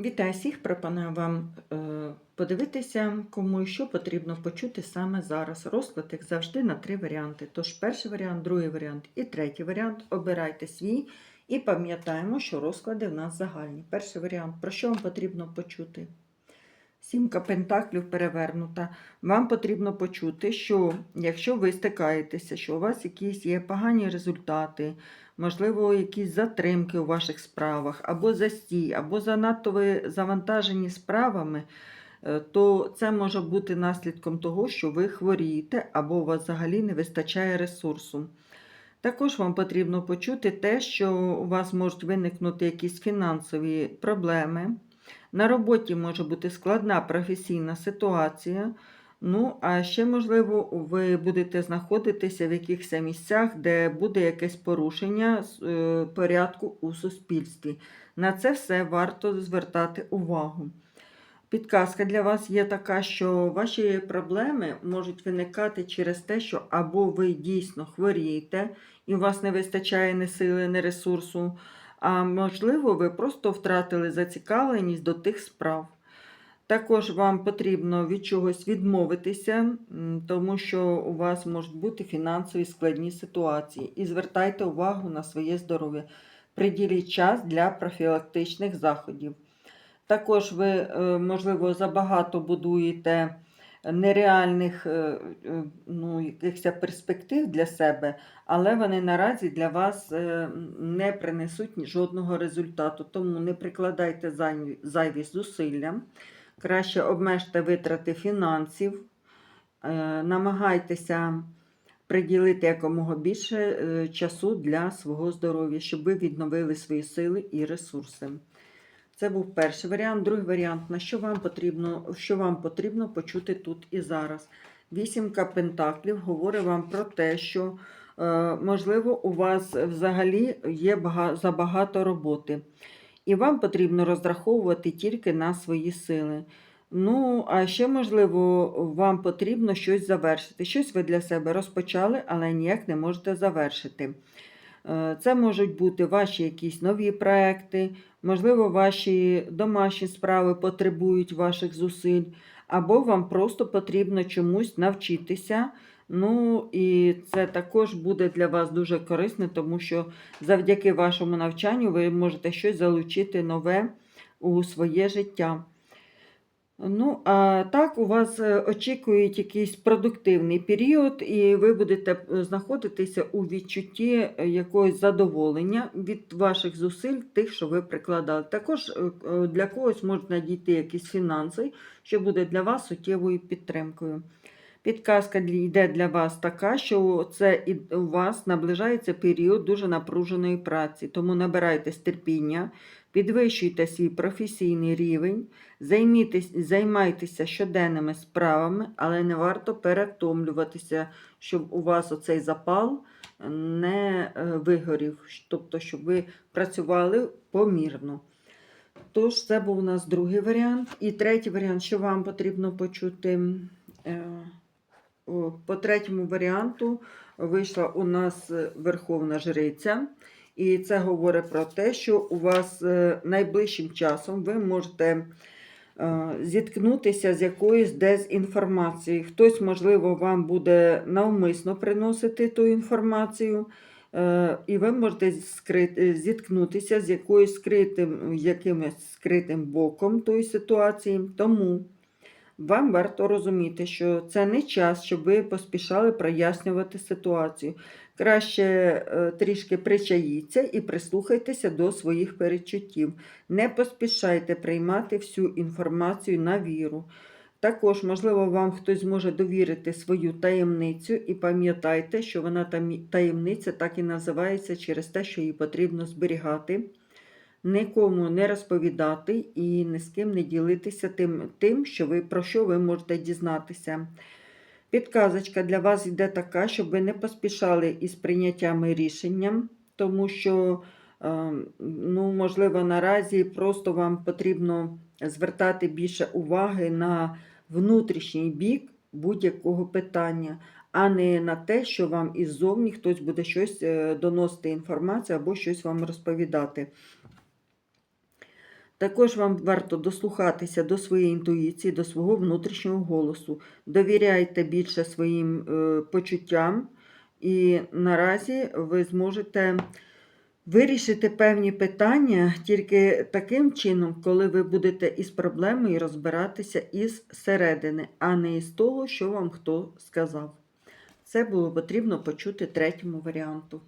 Вітаю всіх! Пропоную вам е, подивитися, кому і що потрібно почути саме зараз. Розклад, як завжди, на три варіанти. Тож перший варіант, другий варіант і третій варіант. Обирайте свій і пам'ятаємо, що розклади в нас загальні. Перший варіант, про що вам потрібно почути? Сімка пентаклів перевернута. Вам потрібно почути, що якщо ви стикаєтеся, що у вас якісь є погані результати, можливо, якісь затримки у ваших справах, або застій, або занадто ви завантажені справами, е, то це може бути наслідком того, що ви хворієте, або у вас взагалі не вистачає ресурсу. Також вам потрібно почути те, що у вас можуть виникнути якісь фінансові проблеми. На роботі може бути складна професійна ситуація. Ну, а ще, можливо, ви будете знаходитися в якихось місцях, де буде якесь порушення е, порядку у суспільстві. На це все варто звертати увагу. Підказка для вас є така, що ваші проблеми можуть виникати через те, що або ви дійсно хворієте, і у вас не вистачає ні сили, ні ресурсу, а можливо, ви просто втратили зацікавленість до тих справ. Також вам потрібно від чогось відмовитися, тому що у вас можуть бути фінансові складні ситуації. І звертайте увагу на своє здоров'я. Приділіть час для профілактичних заходів. Також ви, е, можливо, забагато будуєте нереальних е, е, ну, якихось перспектив для себе, але вони наразі для вас не принесуть жодного результату. Тому не прикладайте зайві зусилля. Краще обмежте витрати фінансів, намагайтеся приділити якомога більше часу для свого здоров'я, щоб ви відновили свої сили і ресурси. Це був перший варіант. Другий варіант, на що вам потрібно що вам потрібно почути тут і зараз. Вісімка пентаклів говорить вам про те, що, е, можливо, у вас взагалі є забагато роботи. І вам потрібно розраховувати тільки на свої сили. Ну, а ще, можливо, вам потрібно щось завершити. Щось ви для себе розпочали, але ніяк не можете завершити. Е, це можуть бути ваші якісь нові проекти, можливо, ваші домашні справи потребують ваших зусиль, або вам просто потрібно чомусь навчитися. Ну, і це також буде для вас дуже корисно, тому що завдяки вашому навчанню ви можете щось залучити нове у своє життя. Ну, а так, у вас е, очікують якийсь продуктивний період, і ви будете е, знаходитися у відчутті е, якогось задоволення від ваших зусиль, тих, що ви прикладали. Також для когось можуть надійти якісь фінанси, що буде для вас суттєвою підтримкою. Підказка йде для вас така, що це у вас наближається період дуже напруженої праці, тому набирайтесь терпіння, підвищуйте свій професійний рівень, займайтеся щоденними справами, але не варто перетомлюватися, щоб у вас оцей запал не е, вигорів, тобто, щоб ви працювали помірно. Тож, це був у нас другий варіант. І третій варіант, що вам потрібно почути. Е, по третьому варіанту вийшла у нас Верховна Жриця. І це говорить про те, що у вас е, найближчим часом ви можете е, зіткнутися з якоюсь дезінформацією. Хтось, можливо, вам буде навмисно приносити ту інформацію, е, і ви можете зіткнутися з якоюсь скритим, якимось скритим боком тої ситуації. Тому вам варто розуміти, що це не час, щоб ви поспішали прояснювати ситуацію. Краще е, трішки причаїться і прислухайтеся до своїх перечуттів. Не поспішайте приймати всю інформацію на віру. Також, можливо, вам хтось зможе довірити свою таємницю, і пам'ятайте, що вона таємниця так і називається через те, що її потрібно зберігати нікому не розповідати і ні з ким не ділитися тим, тим що ви, про що ви можете дізнатися. Підказочка для вас йде така, щоб ви не поспішали із прийняттями рішенням, тому що, е, ну, можливо, наразі просто вам потрібно звертати більше уваги на внутрішній бік будь-якого питання, а не на те, що вам іззовні хтось буде щось е, доносити інформацію або щось вам розповідати. Також вам варто дослухатися до своєї інтуїції, до свого внутрішнього голосу. Довіряйте більше своїм е, почуттям, і наразі ви зможете вирішити певні питання тільки таким чином, коли ви будете із проблемою розбиратися із середини, а не із того, що вам хто сказав. Це було потрібно почути третьому варіанту.